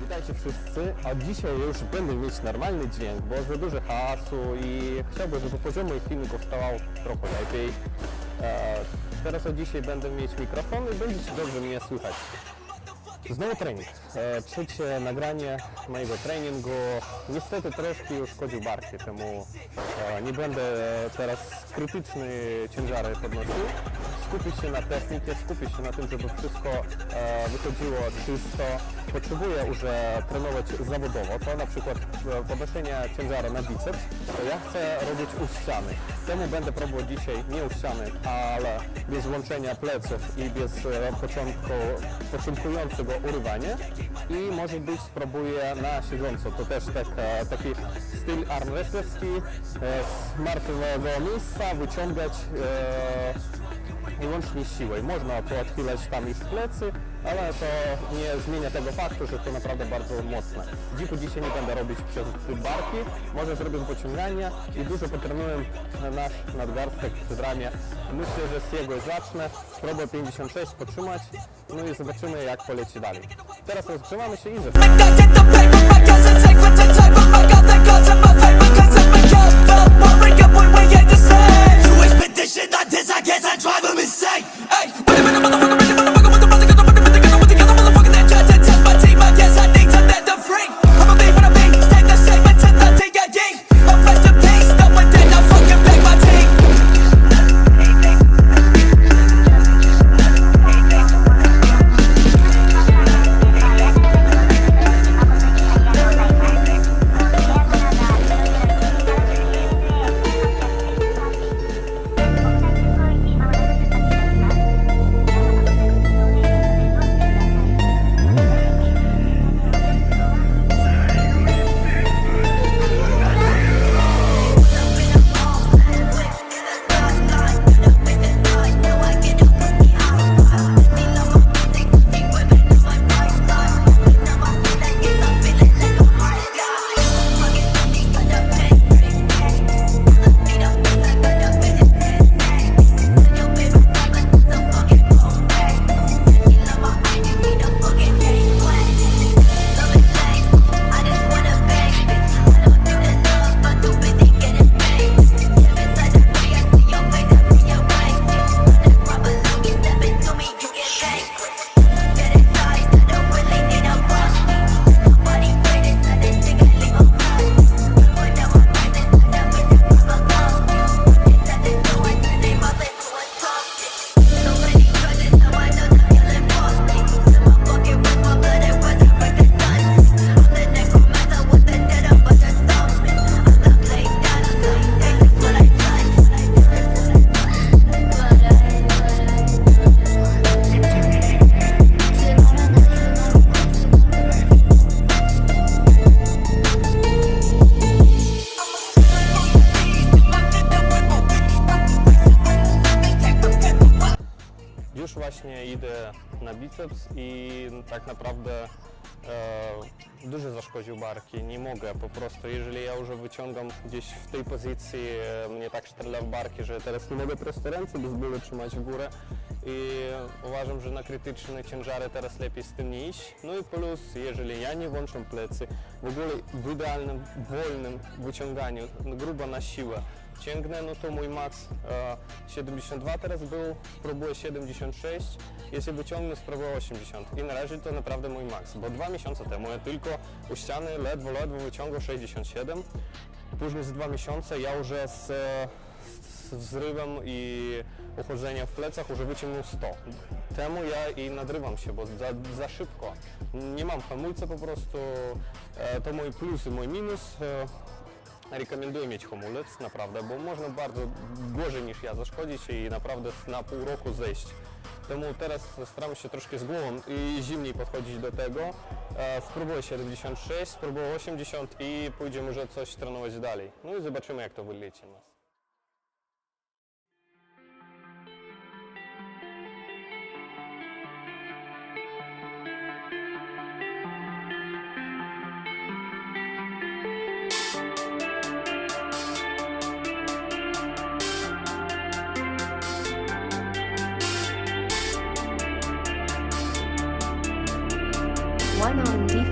Witajcie wszyscy, a dzisiaj już będę mieć normalny dźwięk, bo za dużo hałasu i chciałbym, żeby poziom moich filmików stawał trochę lepiej. E, teraz od dzisiaj będę mieć mikrofon i będziecie dobrze mnie słychać. Znowu trening. E, trzecie nagranie mojego treningu. Niestety troszkę uszkodził barki, temu e, nie będę teraz krytyczny ciężary podnosił. Skupić się na technice, skupić się na tym, żeby wszystko e, wychodziło czysto. Potrzebuję już e, trenować zawodowo, to na przykład e, podnoszenie ciężaru na biceps, to ja chcę robić u ściany. Temu będę próbował dzisiaj nie u ściany, ale bez łączenia pleców i bez e, początku, początkującego urywania i może być spróbuję na siedząco. To też tak, e, taki styl armwrestlerski e, z martwego miejsca wyciągać e, i łącznie z siłą. Można poodchylać tam już plecy, ale to nie zmienia tego faktu, że to naprawdę bardzo mocne. Dziku dzisiaj nie będę robić przez barki, może zrobię pociągania i dużo potrenuję nasz nadgarstek przy ramię. Myślę, że z jego zacznę, spróbuję 56 potrzymać, no i zobaczymy jak poleci dalej. Teraz rozgrzewamy się i zaczynamy. Właśnie idę na biceps i tak naprawdę e, dużo zaszkodził barki. Nie mogę po prostu, jeżeli ja już wyciągam gdzieś w tej pozycji, e, mnie tak sztrela w barki, że teraz nie mogę prosto ręce bez bólu trzymać w górę i uważam, że na krytyczne ciężary teraz lepiej z tym nie iść. No i plus, jeżeli ja nie włączam plecy, w ogóle w idealnym, wolnym wyciąganiu, no, grubo na siłę, ciągnę, no to mój max e, 72 teraz był, spróbuję 76, jeśli wyciągnę spróbuję 80 i na razie to naprawdę mój max, bo dwa miesiące temu ja tylko u ściany ledwo, ledwo wyciągał 67, później z dwa miesiące ja już z, e, z wzrywem i uchodzeniem w plecach już wyciągnął 100. Temu ja i nadrywam się, bo za, za szybko. Nie mam hamulca po prostu, e, to mój plus i mój minus. E, Rekomenduję mieć hamulec, naprawdę, bo można bardzo gorzej niż ja zaszkodzić i naprawdę na pół roku zejść. Temu teraz staram się troszkę z głową i zimniej podchodzić do tego. E, spróbuję 76, spróbuję 80 i pójdziemy już coś trenować dalej. No i zobaczymy jak to wyleci nas. One on defect.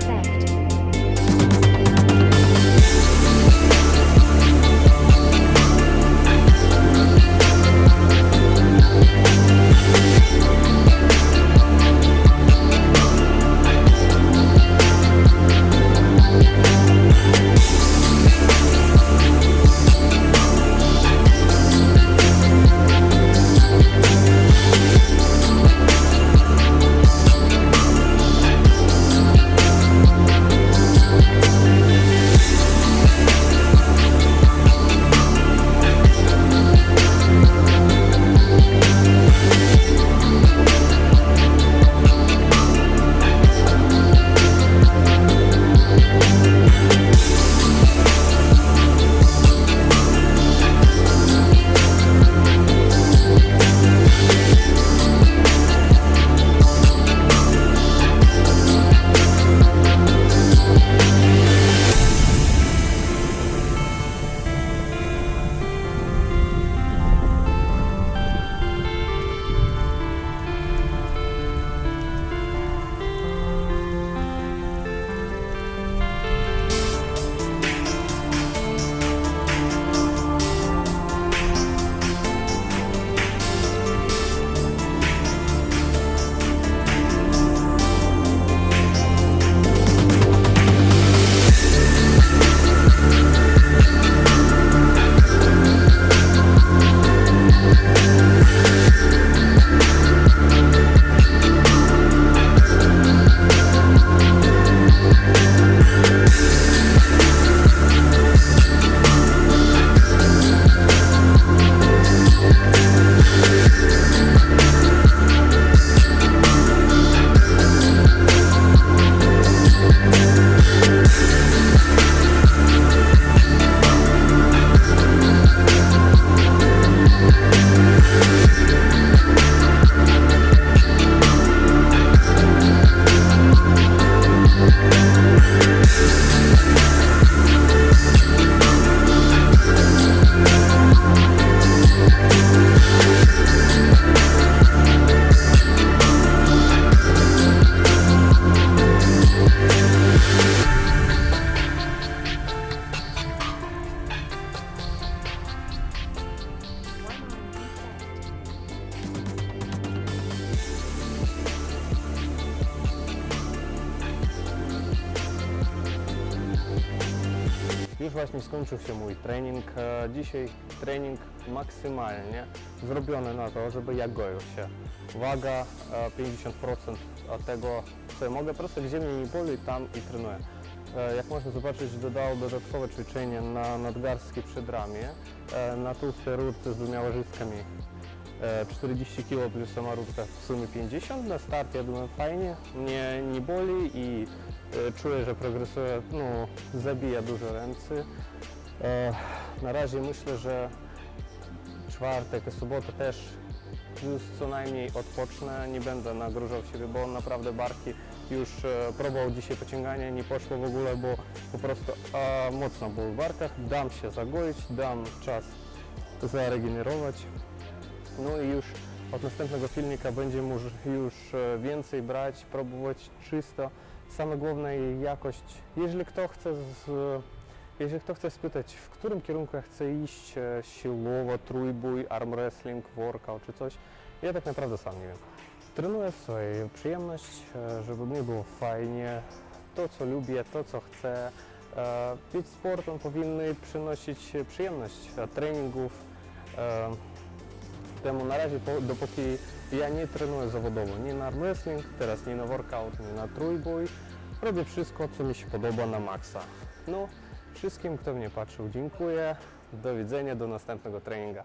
właśnie skończył się mój trening. E, Dzisiaj trening maksymalnie zrobiony na to, żeby ja goił się. Waga e, 50% od tego, co ja mogę, po prostu gdzie mnie nie boli, tam i trenuję. E, Jak można zobaczyć, dodał dodatkowe ćwiczenie na nadgarstki przy ramię, e, na tłustej rurce z dwoma łyżeczkami. E, 40 kg plus sama rurka w sumie 50. Na start ja думаю fajnie, mnie nie boli i e, czuję, że progresuje, no zabija dużo ręce. E, Na razie myślę, że czwartek i sobota też już co najmniej odpocznę, nie będę nagrużał siebie, bo naprawdę barki już e, próbował dzisiaj pociągania, nie poszło w ogóle, bo po prostu e, mocno było w barkach. Dam się zagoić, dam czas zaregenerować. No i już od następnego filmika będzie już e, więcej brać, próbować czysto. Same główne jej jakość. Jeżeli kto chce z, jeżeli kto chce spytać, w którym kierunku ja chcę iść, e, siłowo, trójbój, arm wrestling, workout czy coś, ja tak naprawdę sam nie wiem. Trenuję swoją przyjemność, e, żeby mnie było fajnie, to co lubię, to co chcę. E, Być sportem powinny przynosić przyjemność treningów. Temu na razie, po- dopóki ja nie trenuję zawodowo, nie na wrestling, teraz nie na workout, nie na trójbój, robię wszystko, co mi się podoba na maksa. No, wszystkim, kto mnie patrzył, dziękuję. Do widzenia, do następnego treninga.